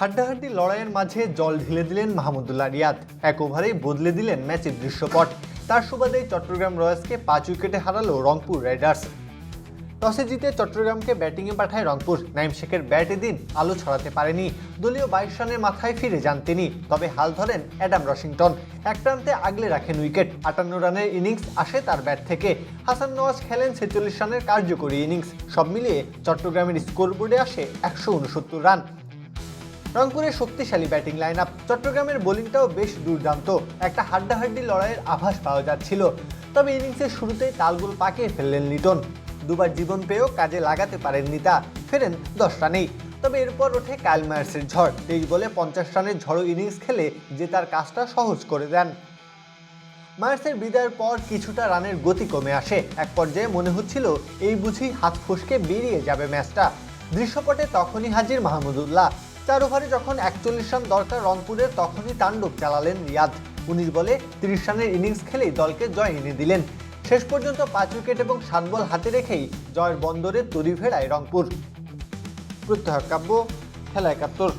হাড্ডাহাড্ডি লড়াইয়ের মাঝে জল ঢেলে দিলেন মাহমুদুল্লাহ রিয়াদ। এক ওভারেই বদলে দিলেন ম্যাচের দৃশ্যপট। তার সুবাদেই চট্টগ্রাম রয়্যালসকে পাঁচ উইকেটে হারালো রংপুর রাইডার্স। টসে জিতে চট্টগ্রামকে ব্যাটিংয়ে পাঠায় রংপুর। নাইম শেখের ব্যাটে দিন আলো ছড়াতে পারেনি। দলীয় বাইশ রানের মাথায় ফিরে যান তিনি। তবে হাল ধরেন অ্যাডাম রশিংটন এক প্রান্তে আগলে রাখেন উইকেট। আটান্ন রানের ইনিংস আসে তার ব্যাট থেকে। হাসান নওয়াজ খেলেন ছেচল্লিশ রানের কার্যকরী ইনিংস। সব মিলিয়ে চট্টগ্রামের স্কোরবোর্ডে আসে একশো উনসত্তর রান। রংপুরের শক্তিশালী ব্যাটিং লাইন আপ চট্টগ্রামের বোলিংটাও বেশ দুর্দান্ত। একটা হাড্ডাহাড্ডি লড়াইয়ের আভাস পাওয়া যাচ্ছিল। তবে ইনিংসের শুরুতেই তালগোল পাকিয়ে ফেললেন লিটন। দুবার জীবন পেয়েও কাজে লাগাতে পারেননি তা, ফেরেন দশ রানেই। তবে এরপর ওঠে কাইল মায়ার্সের ঝড়। তেইশ বলে পঞ্চাশ রানের ঝড়ো ইনিংস খেলে যে তার কাজটা সহজ করে দেন। মার্সের বিদায়ের পর কিছুটা রানের গতি কমে আসে। এক পর্যায়ে মনে হচ্ছিল, এই বুঝি হাত ফসকে বেরিয়ে যাবে ম্যাচটা। দৃশ্যপটে তখনই হাজির মাহমুদুল্লাহ চার ওভারে যখন একচল্লিশ রান দরকার রংপুরের, তখনই তাণ্ডব চালালেন রিয়াদ। উনিশ বলে তিরিশ রানের ইনিংস খেলেই দলকে জয় এনে দিলেন। শেষ পর্যন্ত পাঁচ উইকেট এবং সাত বল হাতে রেখেই জয়ের বন্দরে তরি ফেরায় রংপুর। প্রত্যহ কাব্য, খেলা একাত্তর।